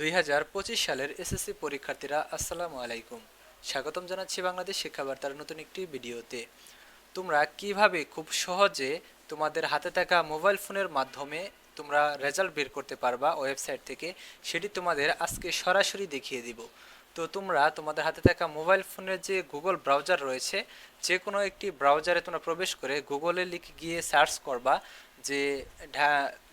দুই হাজার পঁচিশ সালের এসএসসি পরীক্ষার্থীরা, আসসালামু আলাইকুম। স্বাগতম জানাচ্ছি বাংলাদেশ শিক্ষাবার্তার নতুন একটি ভিডিওতে। তোমরা কীভাবে খুব সহজে তোমাদের হাতে থাকা মোবাইল ফোনের মাধ্যমে তোমরা রেজাল্ট বের করতে পারবা ওয়েবসাইট থেকে, সেটি তোমাদের আজকে সরাসরি দেখিয়ে দিব। তো তোমরা তোমাদের হাতে থাকা মোবাইল ফোনের যে গুগল ব্রাউজার রয়েছে যে কোনো একটি ব্রাউজারে তোমরা প্রবেশ করে গুগলে লিখে গিয়ে সার্চ করবা। যে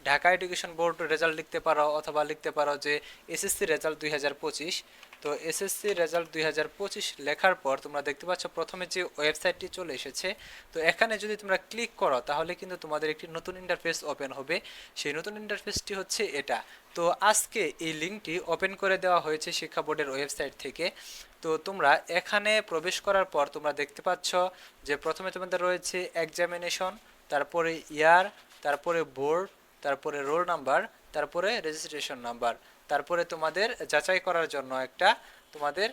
ঢাকা এডুকেশন বোর্ড রেজাল্ট লিখতে পারো অথবা লিখতে পারো যে এসএসসি রেজাল্ট দুই হাজার পঁচিশ। তো এসএসসি রেজাল্ট দুই হাজার পঁচিশ লেখার পর তোমরা দেখতে পাচ্ছ প্রথমে যে ওয়েবসাইটটি চলে এসেছে। তো এখানে যদি তোমরা ক্লিক করো তাহলে কিন্তু তোমাদের একটি নতুন ইন্টারফেস ওপেন হবে। সেই নতুন ইন্টারফেসটি হচ্ছে এটা। তো আজকে এই লিঙ্কটি ওপেন করে দেওয়া হয়েছে শিক্ষা বোর্ডের ওয়েবসাইট থেকে। তো তোমরা এখানে প্রবেশ করার পর তোমরা দেখতে পাচ্ছ যে প্রথমে তোমাদের রয়েছে এক্সামিনেশন তারপরে ইয়ার তারপরে বোর্ড তারপরে রোল নাম্বার তারপরে রেজিস্ট্রেশন নাম্বার তারপরে তোমাদের যাচাই করার জন্য একটা তোমাদের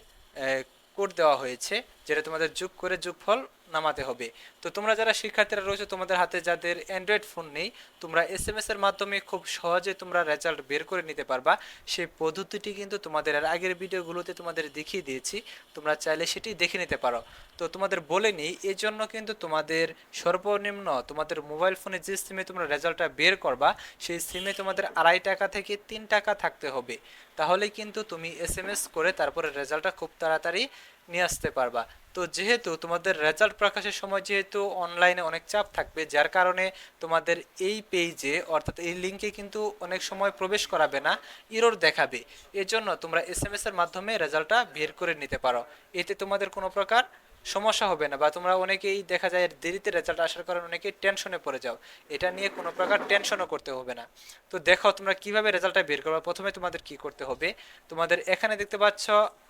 কোড দেওয়া হয়েছে, যেটা তোমাদের যুগ করে যোগফল নামাতে হবে। তো তোমরা যারা শিক্ষার্থীরা রয়েছে, তোমাদের হাতে যাদের অ্যান্ড্রয়েড ফোন নেই, তোমরা এস এম এস এর মাধ্যমে খুব সহজে তোমরা রেজাল্ট বের করে নিতে পারবা। সেই পদ্ধতিটি কিন্তু তোমাদের আর আগের ভিডিওগুলোতে তোমাদের দেখিয়ে দিয়েছি। তোমরা চাইলে সেটি দেখে নিতে পারো। তো তোমাদের বলে নিই এই জন্য কিন্তু তোমাদের সর্বনিম্ন তোমাদের মোবাইল ফোনে যে সিমে তোমরা রেজাল্টটা বের করবা, সেই সিমে তোমাদের আড়াই টাকা থেকে তিন টাকা থাকতে হবে। তাহলে কিন্তু তুমি এস এম এস করে তারপরে রেজাল্টটা খুব তাড়াতাড়ি নিয়ে আসতে পারবা। তো যেহেতু তোমাদের রেজাল্ট প্রকাশের সময় যেহেতু অনলাইনে অনেক চাপ থাকবে, যার কারণে তোমাদের এই পেজে অর্থাৎ এই লিঙ্কে কিন্তু অনেক সময় প্রবেশ করাবে না ইরোর দেখাবে। এজন্য তোমরা এস এর মাধ্যমে রেজাল্টটা বের করে নিতে পারো। এতে তোমাদের কোনো প্রকার সমস্যা হবে না, বা তোমরা অনেকেই দেখা যায় দেরিতে রেজাল্ট আসার কারণে অনেকেই টেনশনে পড়ে যাও। এটা নিয়ে কোনো প্রকার টেনশনও করতে হবে না। তো দেখো তোমরা কীভাবে রেজাল্টটা বের করবে? প্রথমে তোমাদের কি করতে হবে? তোমাদের এখানে দেখতে পাচ্ছ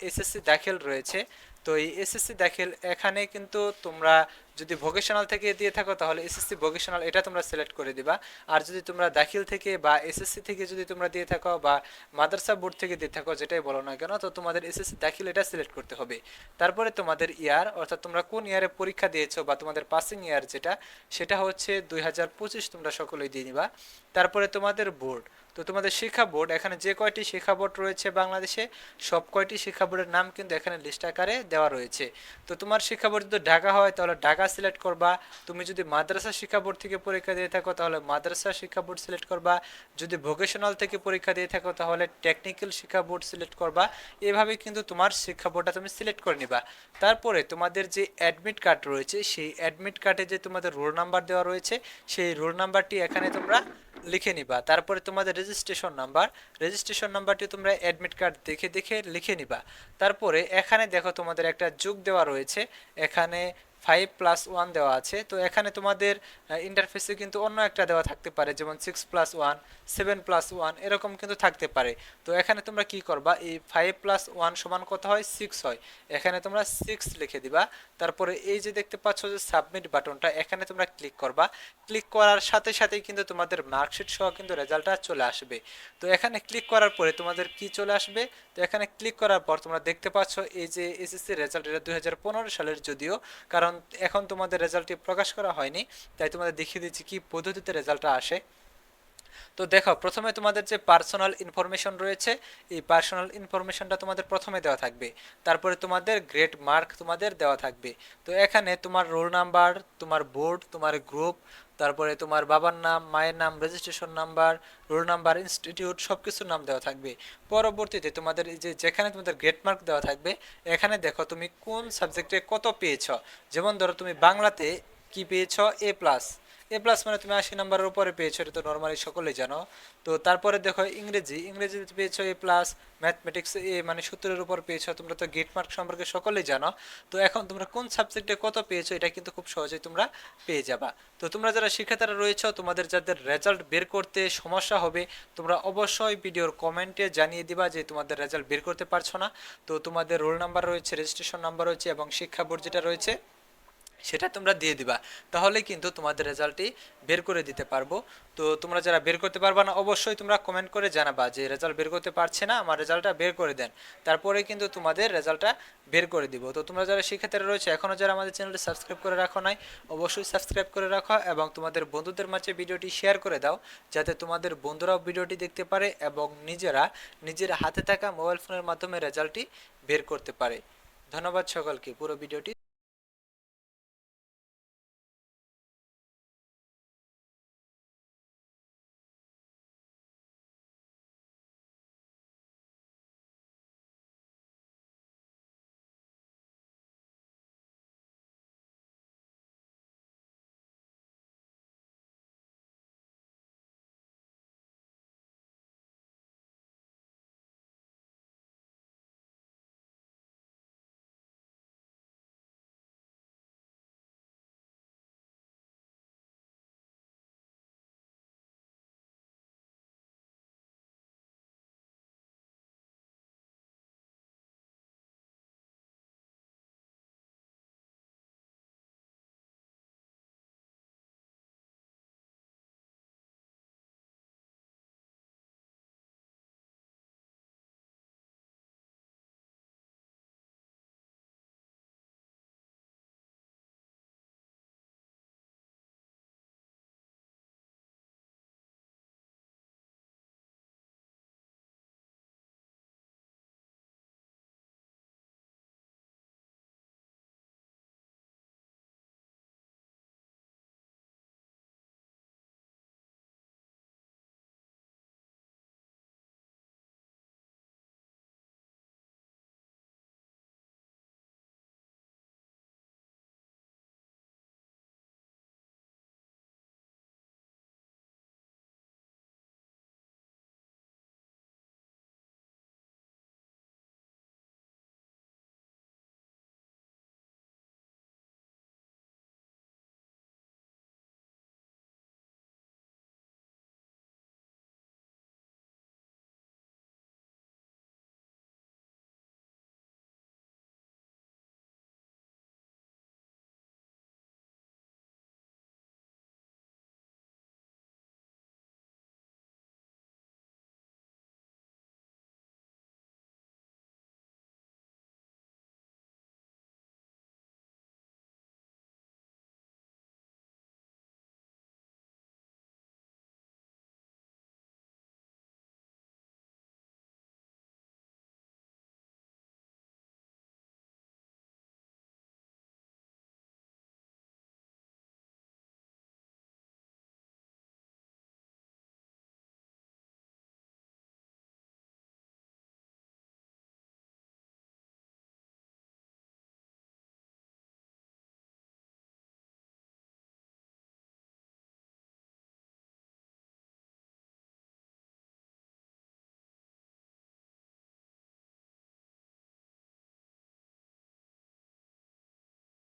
এসএসসি দাখিল রয়েছে। তো এই এসএসসি দাখিল এখানে কিন্তু তোমরা যদি ভোকেশনাল থেকে দিয়ে থাকো, তাহলে এসএসসি ভোকেশনাল এটা তোমরা সিলেক্ট করে দিবা। আর যদি তোমরা দাখিল থেকে বা এসএসসি থেকে যদি তোমরা দিয়ে থাকো বা মাদ্রাসা বোর্ড থেকে দিয়ে থাকো, যেটাই বলো না কেন, তো তোমাদের এসএসসি দাখিল এটা সিলেক্ট করতে হবে। তারপরে তোমাদের ইয়ার অর্থাৎ তোমরা কোন ইয়ারে পরীক্ষা দিয়েছ বা তোমাদের পাসিং ইয়ার যেটা, সেটা হচ্ছে দুই হাজার পঁচিশ তোমরা সকলেই দিয়ে নিবা। তারপরে তোমাদের বোর্ড তো তোমাদের শিক্ষা বোর্ড, এখানে যে কয়টি শিক্ষা বোর্ড রয়েছে বাংলাদেশে, সব কয়টি শিক্ষা বোর্ডের নাম কিন্তু এখানে লিস্ট আকারে দেওয়া রয়েছে। তো তোমার শিক্ষা বোর্ড যদি ঢাকা হয়, তাহলে ঢাকা সিলেক্ট করবা। তুমি যদি মাদ্রাসা শিক্ষা বোর্ড থেকে পরীক্ষা দিয়ে থাকো, তাহলে মাদ্রাসা শিক্ষা বোর্ড সিলেক্ট করবা। যদি ভোকেশনাল থেকে পরীক্ষা দিয়ে থাকো, তাহলে টেকনিক্যাল শিক্ষা বোর্ড সিলেক্ট করবা। এভাবে কিন্তু তোমার শিক্ষা বোর্ডটা তুমি সিলেক্ট করে নিবা। তারপরে তোমাদের যে অ্যাডমিট কার্ড রয়েছে, সেই অ্যাডমিট কার্ডে যে তোমাদের রোল নাম্বার দেওয়া রয়েছে, সেই রোল নাম্বারটি এখানে তোমরা লিখে নিবা। তারপরে তোমাদের রেজিস্ট্রেশন নাম্বার রেজিস্ট্রেশন নাম্বারটি তোমরা অ্যাডমিট কার্ড দেখে দেখে লিখে নিবা। তারপরে এখানে দেখো তোমাদের একটা যোগ দেওয়া রয়েছে। এখানে ফাইভ প্লাস ওয়ান দেওয়া আছে। তো এখানে তোমাদের ইন্টারফেসে কিন্তু অন্য একটা দেওয়া থাকতে পারে, যেমন six plus one seven plus one এরকম কিন্তু থাকতে পারে। তো এখানে তোমরা কি করবা, এই ফাইভ প্লাস ওয়ান সমান কত হয়? সিক্স হয়। এখানে তোমরা সিক্স লিখে দিবা। তারপরে এই যে দেখতে পাচ্ছ যে সাবমিট বাটনটা, এখানে তোমরা ক্লিক করবা। ক্লিক করার সাথে সাথেই কিন্তু তোমাদের মার্কশিট সহ কিন্তু রেজাল্টটা চলে আসবে। তো এখানে ক্লিক করার পরে তোমাদের কি চলে আসবে? তো এখানে ক্লিক করার পর তোমরা দেখতে পাচ্ছ, এই যে এসএসসি রেজাল্ট, এটা দু হাজার পনেরো সালের যদিও। কারণ এখন তোমাদের রেজাল্টটি প্রকাশ করা হয়নি তাই তোমাদের দেখিয়ে দিচ্ছি কি পদ্ধতিতে রেজাল্টটা আসে। তো দেখো, প্রথমে তোমাদের যে পার্সোনাল ইনফরমেশন রয়েছে, এই পার্সোনাল ইনফরমেশনটা তোমাদের প্রথমে দেওয়া থাকবে। তারপরে তোমাদের গ্রেড মার্ক তোমাদের দেওয়া থাকবে। তো এখানে তোমার রোল নাম্বার তোমার বোর্ড তোমার গ্রুপ তারপরে তোমার বাবার নাম, মায়ের নাম registration number roll number institute সব কিছুর নাম দেওয়া থাকবে। পরবর্তীতে তোমাদের যে, যেখানে তোমাদের গ্রেড মার্ক দেওয়া থাকবে, এখানে দেখো তুমি কোন সাবজেক্টে কত পেয়েছ? যেমন ধরো, তুমি বাংলাতে কি পেয়েছ? এ প্লাস এ প্লাস মানে তুমি আশি নাম্বারের উপরে পেয়েছ, এটা তো নর্মালি সকলেই জানো। তো তারপরে দেখো ইংরেজি ইংরেজিতে পেয়েছ এ প্লাস ম্যাথমেটিক্স এ মানে সূত্রের উপর পেয়েছ, তোমরা তো গেট মার্ক সম্পর্কে সকলেই জানো। তো এখন তোমরা কোন সাবজেক্টে কত পেয়েছ, এটা কিন্তু খুব সহজেই তোমরা পেয়ে যাবা। তো তোমরা যারা শিক্ষার্থীরা রয়েছো, তোমাদের যাদের রেজাল্ট বের করতে সমস্যা হবে, তোমরা অবশ্যই ভিডিওর কমেন্টে জানিয়ে দিবা যে তোমাদের রেজাল্ট বের করতে পারছ না। তো তোমাদের রোল নাম্বার রয়েছে রেজিস্ট্রেশন নাম্বার রয়েছে এবং শিক্ষা বোর্ড যেটা রয়েছে সেটা তোমরা দিয়ে দিবা। তাহলে কিন্তু তোমাদের রেজাল্টটি বের করে দিতে পারব। তো তোমরা যারা বের করতে পারবা না, অবশ্যই তোমরা কমেন্ট করে জানাবা যে রেজাল্ট বের করতে পারছে না, আমার রেজাল্টটা বের করে দেন। তারপরে কিন্তু তোমাদের রেজাল্টটা বের করে দিব। তো তোমরা যারা শিক্ষার্থীরা রয়েছে এখনও যারা আমাদের চ্যানেলটি সাবস্ক্রাইব করে রাখো নাই, অবশ্যই সাবস্ক্রাইব করে রাখো এবং তোমাদের বন্ধুদের মাঝে ভিডিওটি শেয়ার করে দাও, যাতে তোমাদের বন্ধুরাও ভিডিওটি দেখতে পারে এবং নিজেরা নিজের হাতে থাকা মোবাইল ফোনের মাধ্যমে রেজাল্টটি বের করতে পারে। ধন্যবাদ সকলকে। পুরো ভিডিওটি